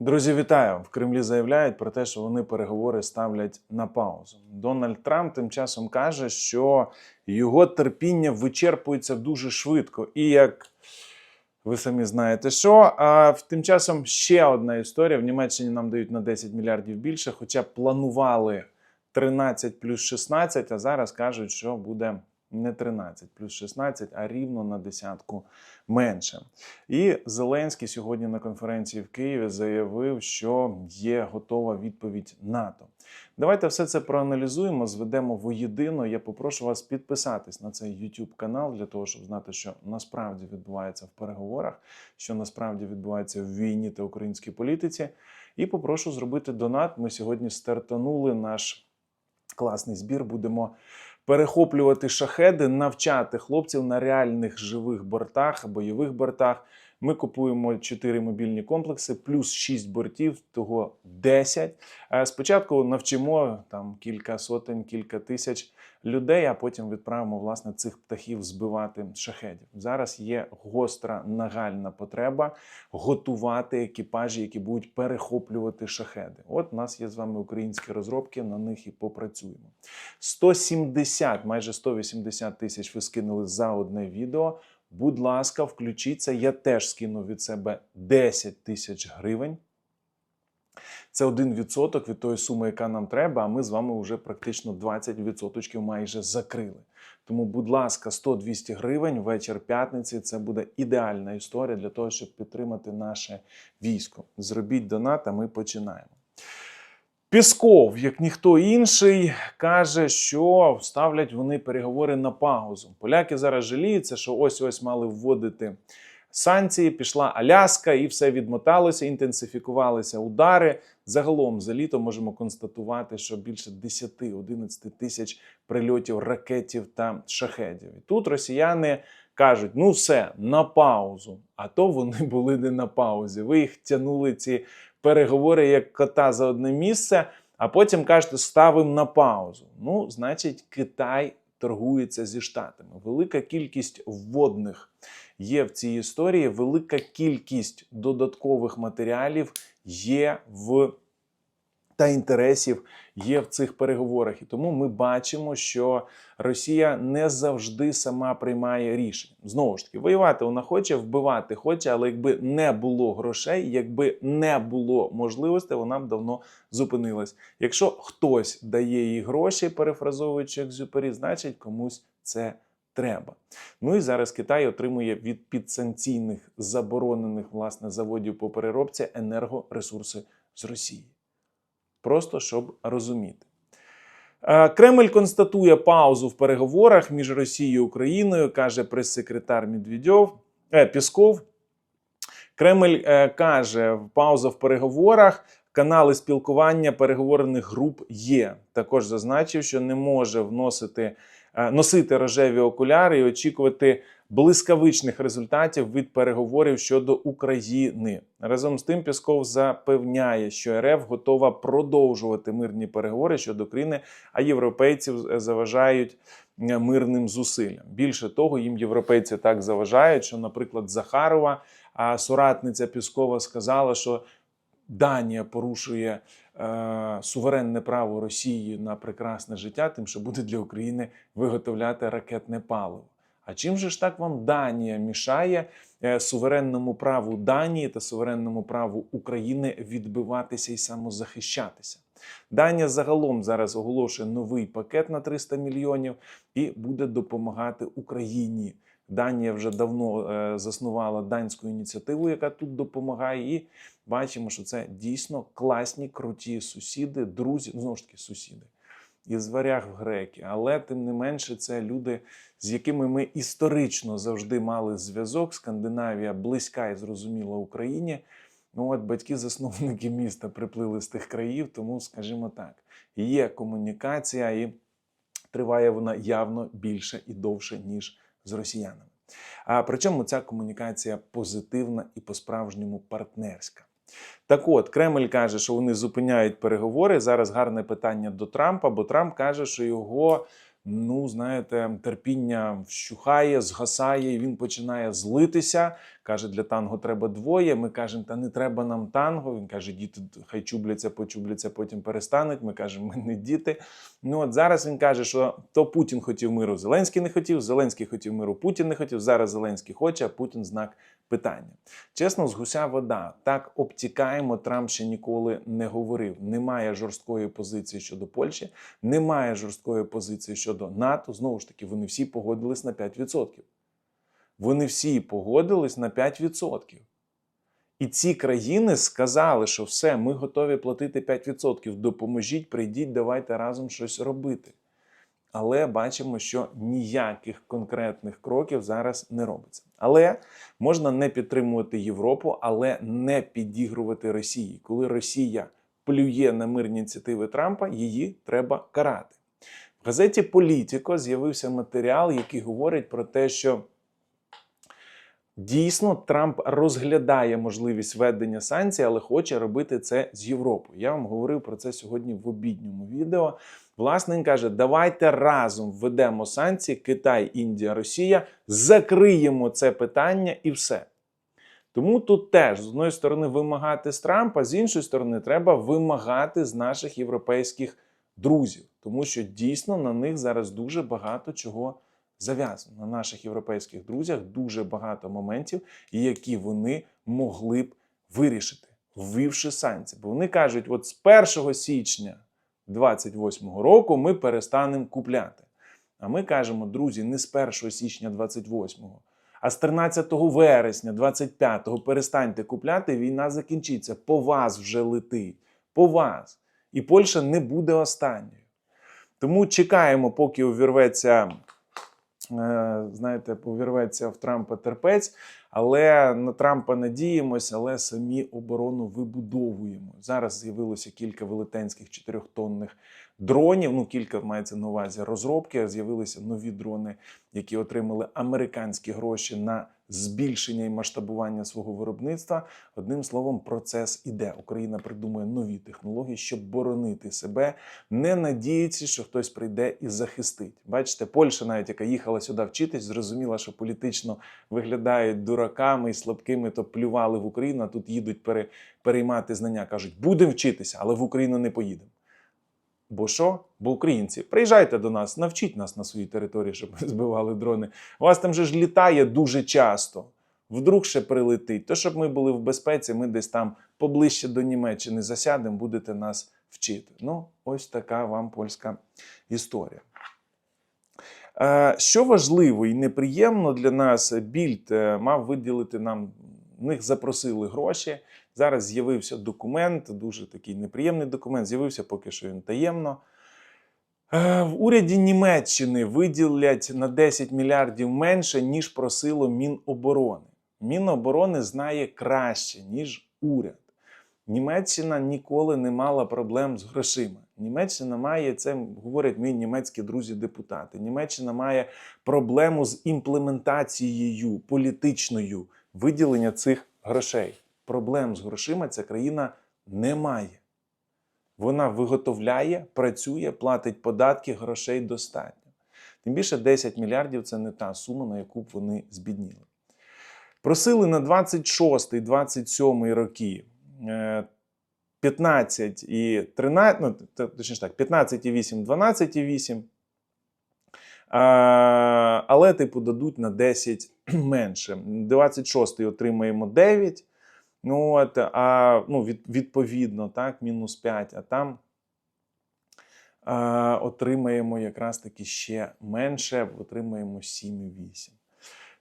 Друзі, вітаю! В Кремлі заявляють про те, що вони переговори ставлять на паузу. Дональд Трамп тим часом каже, що його терпіння вичерпується дуже швидко. І як ви самі знаєте, що а тим часом ще одна історія. В Німеччині нам дають на 10 мільярдів більше, хоча планували 13 плюс 16, а зараз кажуть, що буде не 13 плюс 16, а рівно на десятку менше. І Зеленський сьогодні на конференції в Києві заявив, що є готова відповідь НАТО. Давайте все це проаналізуємо, зведемо воєдино. Я попрошу вас підписатись на цей YouTube канал для того, щоб знати, що насправді відбувається в переговорах, що насправді відбувається в війні та українській політиці. І попрошу зробити донат. Ми сьогодні стартанули наш класний збір. Будемо перехоплювати шахеди, навчати хлопців на реальних живих бортах, бойових бортах. Ми купуємо 4 мобільні комплекси, плюс 6 бортів, того 10. Е, Спочатку навчимо там кілька сотень, кілька тисяч людей, а потім відправимо власне цих птахів збивати шахедів. Зараз є гостра нагальна потреба готувати екіпажі, які будуть перехоплювати шахеди. От у нас є з вами українські розробки, на них і попрацюємо. 170, майже 180 тисяч ви скинули за одне відео. Будь ласка, включіться. Я теж скинув від себе 10 тисяч гривень. Це 1% від тої суми, яка нам треба, а ми з вами вже практично 20% майже закрили. Тому, будь ласка, 100-200 гривень вечір п'ятниці це буде ідеальна історія для того, щоб підтримати наше військо. Зробіть донат, а ми починаємо. Пісков, як ніхто інший, каже, що ставлять вони переговори на паузу. Поляки зараз жаліються, що ось ось мали вводити санкції, пішла Аляска, і все відмоталося, інтенсифікувалися удари. Загалом за літо можемо констатувати, що більше 10-11 тисяч прильотів ракетів та шахедів. І тут росіяни кажуть: ну все, на паузу. А то вони були не на паузі. Ви їх тягнули ці переговори як кота за одне місце, а потім кажете, ставимо на паузу. Ну, значить, Китай торгується зі штатами. Велика кількість вводних є в цій історії, велика кількість додаткових матеріалів є в та інтересів є в цих переговорах. І тому ми бачимо, що Росія не завжди сама приймає рішення. Знову ж таки, воювати вона хоче, вбивати хоче, але якби не було грошей, якби не було можливостей, вона б давно зупинилась. Якщо хтось дає їй гроші, перефразовуючи екзюпері, значить комусь це треба. Ну і зараз Китай отримує від підсанкційних заборонених власне заводів по переробці енергоресурси з Росії. Просто щоб розуміти. Е, Кремль констатує паузу в переговорах між Росією і Україною, каже прес-секретар Медведєв, е, Пісков. Кремль е, каже, пауза в переговорах. Канали спілкування переговорних груп є. Також зазначив, що не може вносити е, носити рожеві окуляри і очікувати блискавичних результатів від переговорів щодо України. Разом з тим, Пісков запевняє, що РФ готова продовжувати мирні переговори щодо України, а європейців е, заважають е, мирним зусиллям. Більше того, їм європейці так заважають, що, наприклад, Захарова, соратниця Піскова сказала, що Данія порушує е, суверенне право Росії на прекрасне життя, тим, що буде для України виготовляти ракетне паливо. А чим же ж так вам Данія мішає е, суверенному праву Данії та суверенному праву України відбиватися і самозахищатися? Данія загалом зараз оголошує новий пакет на 300 мільйонів і буде допомагати Україні. Данія вже давно е, заснувала данську ініціативу, яка тут допомагає, і бачимо, що це дійсно класні, круті сусіди, друзі, знову ж таки, сусіди із варяг в греки. Але тим не менше, це люди, з якими ми історично завжди мали зв'язок. Скандинавія близька і зрозуміла Україні. Ну от батьки-засновники міста приплили з тих країв, тому, скажімо так, є комунікація, і триває вона явно більше і довше, ніж з росіянами. А причому ця комунікація позитивна і по-справжньому партнерська. Так от, Кремль каже, що вони зупиняють переговори. Зараз гарне питання до Трампа, бо Трамп каже, що його, ну знаєте, терпіння вщухає, згасає, і він починає злитися. Каже, для танго треба двоє. Ми кажемо, та не треба нам танго. Він каже, діти хай чубляться, почубляться, потім перестануть. Ми кажемо, ми не діти. Ну от зараз він каже, що то Путін хотів миру, Зеленський не хотів, Зеленський хотів миру, Путін не хотів. Зараз Зеленський хоче, а Путін знак питання. Чесно, з гуся вода. Так обтікаємо, Трамп ще ніколи не говорив. Немає жорсткої позиції щодо Польщі, немає жорсткої позиції щодо НАТО. Знову ж таки, вони всі погодились на 5%. Вони всі погодились на 5%. І ці країни сказали, що все, ми готові платити 5%. Допоможіть, прийдіть, давайте разом щось робити. Але бачимо, що ніяких конкретних кроків зараз не робиться. Але можна не підтримувати Європу, але не підігрувати Росії. Коли Росія плює на мирні ініціативи Трампа, її треба карати. В газеті Політіко з'явився матеріал, який говорить про те, що дійсно Трамп розглядає можливість введення санкцій, але хоче робити це з Європою. Я вам говорив про це сьогодні в обідньому відео. Власне, він каже: давайте разом введемо санкції Китай, Індія, Росія, закриємо це питання і все. Тому тут теж з одної сторони вимагати з Трампа, з іншої сторони, треба вимагати з наших європейських друзів, тому що дійсно на них зараз дуже багато чого зав'язано. На наших європейських друзях дуже багато моментів, які вони могли б вирішити, ввівши санкції. Бо вони кажуть, от з 1 січня 28 року ми перестанемо купляти. А ми кажемо, друзі, не з 1 січня 28-го, а з 13 вересня 25-го перестаньте купляти, війна закінчиться. По вас вже летить. По вас. І Польща не буде останньою. Тому чекаємо, поки увірветься, знаєте, повірветься в Трампа терпець. Але на Трампа надіємося, але самі оборону вибудовуємо. Зараз з'явилося кілька велетенських чотирьохтонних дронів. Ну, кілька мається на увазі розробки. З'явилися нові дрони, які отримали американські гроші на збільшення і масштабування свого виробництва. Одним словом, процес іде. Україна придумує нові технології, щоб боронити себе, не надіється, що хтось прийде і захистить. Бачите, Польща, навіть яка їхала сюди вчитись, зрозуміла, що політично виглядають дураками і слабкими, то плювали в Україну. а Тут їдуть пере, переймати знання. кажуть, будемо вчитися, але в Україну не поїдемо. Бо що? Бо українці, приїжджайте до нас, навчіть нас на своїй території, щоб ми збивали дрони. У вас там же ж літає дуже часто. Вдруг ще прилетить. То, щоб ми були в безпеці, ми десь там поближче до Німеччини засядемо, будете нас вчити. Ну, ось така вам польська історія. Е, Що важливо і неприємно для нас, Більд е, мав виділити нам, в них запросили гроші. Зараз з'явився документ, дуже такий неприємний документ. З'явився поки що він таємно. Е, В уряді Німеччини виділять на 10 мільярдів менше, ніж просило Міноборони. Міноборони знає краще, ніж уряд. Німеччина ніколи не мала проблем з грошима. Німеччина має це, говорять мої німецькі друзі-депутати. Німеччина має проблему з імплементацією політичною виділення цих грошей. Проблем з грошима ця країна не має. Вона виготовляє, працює, платить податки, грошей достатньо. Тим більше 10 мільярдів це не та сума, на яку б вони збідніли. Просили на 26-27 роки 15 і 13, ну, точніше так, 15,8, 12,8. А, але, типу, дадуть на 10 менше. 26-й отримаємо 9. Ну, от, а, ну, від, відповідно, так, мінус 5, а там а, отримаємо якраз таки ще менше, отримаємо 7,8.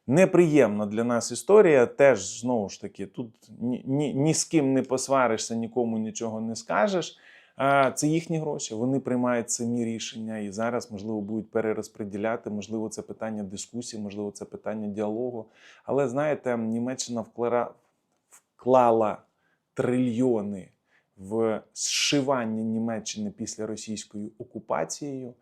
Неприємна для нас історія. Теж знову ж таки, тут ні, ні, ні з ким не посваришся, нікому нічого не скажеш. А це їхні гроші. Вони приймають самі рішення і зараз, можливо, будуть перерозподіляти. Можливо, це питання дискусії, можливо, це питання діалогу. Але знаєте, Німеччина вклара... вклала трильйони в зшивання Німеччини після російської окупацією.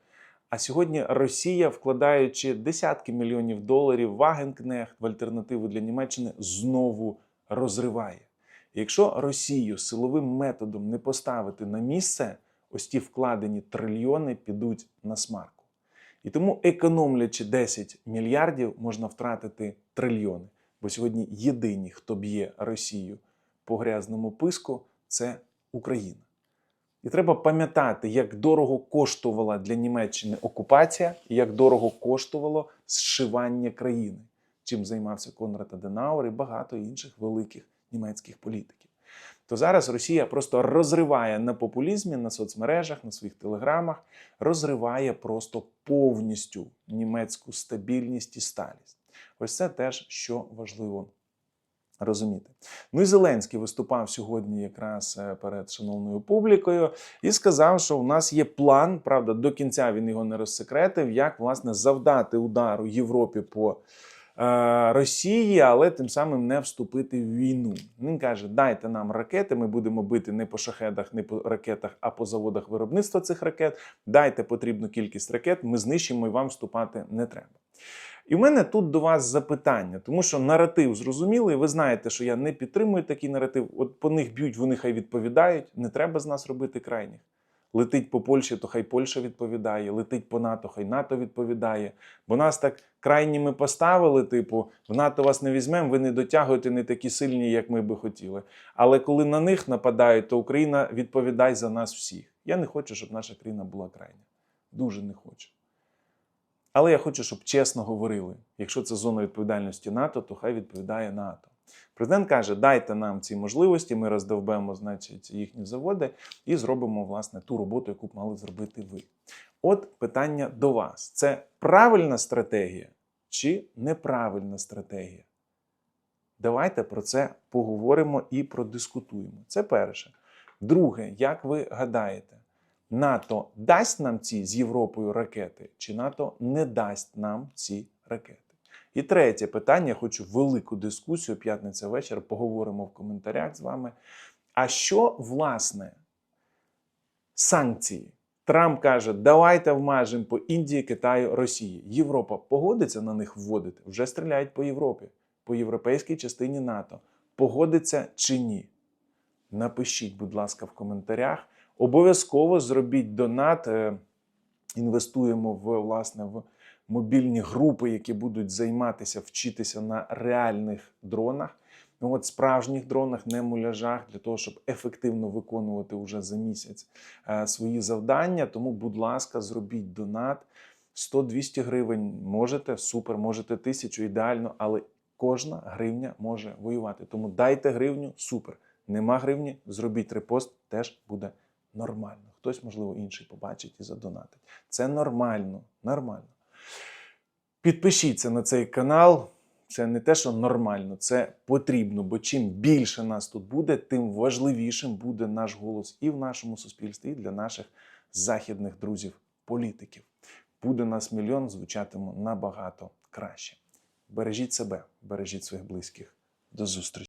А сьогодні Росія, вкладаючи десятки мільйонів доларів в Агенкнехт, в альтернативу для Німеччини, знову розриває. Якщо Росію силовим методом не поставити на місце, ось ті вкладені трильйони підуть на смарку. І тому, економлячи 10 мільярдів, можна втратити трильйони. Бо сьогодні єдині, хто б'є Росію по грязному писку, це Україна. І треба пам'ятати, як дорого коштувала для Німеччини окупація і як дорого коштувало зшивання країни, чим займався Конрад Аденауер і багато інших великих німецьких політиків. То зараз Росія просто розриває на популізмі, на соцмережах, на своїх телеграмах, розриває просто повністю німецьку стабільність і сталість. Ось це теж що важливо розуміти. Ну і Зеленський виступав сьогодні якраз е, перед шановною публікою і сказав, що у нас є план. Правда, до кінця він його не розсекретив, як власне завдати удару Європі по е, Росії, але тим самим не вступити в війну. Він каже: дайте нам ракети, ми будемо бити не по шахедах, не по ракетах, а по заводах виробництва цих ракет. Дайте потрібну кількість ракет, ми знищимо і вам вступати не треба. І в мене тут до вас запитання, тому що наратив зрозумілий. Ви знаєте, що я не підтримую такий наратив. От по них б'ють, вони хай відповідають. Не треба з нас робити крайніх. Летить по Польщі, то хай Польща відповідає, летить по НАТО, хай НАТО відповідає. Бо нас так крайніми поставили, типу, в НАТО вас не візьмемо, ви не дотягуєте не такі сильні, як ми би хотіли. Але коли на них нападають, то Україна відповідає за нас всіх. Я не хочу, щоб наша країна була крайня. Дуже не хочу. Але я хочу, щоб чесно говорили. Якщо це зона відповідальності НАТО, то хай відповідає НАТО. Президент каже: дайте нам ці можливості, ми роздовбемо, значить, їхні заводи і зробимо власне ту роботу, яку б мали зробити ви. От питання до вас: це правильна стратегія чи неправильна стратегія? Давайте про це поговоримо і продискутуємо. Це перше. Друге, як ви гадаєте, НАТО дасть нам ці з Європою ракети, чи НАТО не дасть нам ці ракети? І третє питання, хочу велику дискусію п'ятниця вечір, поговоримо в коментарях з вами. А що, власне, санкції? Трамп каже, давайте вмажемо по Індії, Китаю, Росії. Європа погодиться на них вводити, вже стріляють по Європі, по європейській частині НАТО. Погодиться чи ні? Напишіть, будь ласка, в коментарях. Обов'язково зробіть донат. е, Інвестуємо в власне в мобільні групи, які будуть займатися, вчитися на реальних дронах. Ну, от справжніх дронах, не муляжах, для того, щоб ефективно виконувати уже за місяць е, свої завдання. Тому, будь ласка, зробіть донат 100-200 гривень. Можете, супер, можете тисячу, ідеально, але кожна гривня може воювати. Тому дайте гривню, супер. Нема гривні, зробіть репост, теж буде нормально. Хтось, можливо, інший побачить і задонатить. Це нормально, нормально. Підпишіться на цей канал. Це не те, що нормально, це потрібно. Бо чим більше нас тут буде, тим важливішим буде наш голос і в нашому суспільстві, і для наших західних друзів-політиків. Буде нас мільйон, звучатиме набагато краще. Бережіть себе, бережіть своїх близьких. До зустрічі.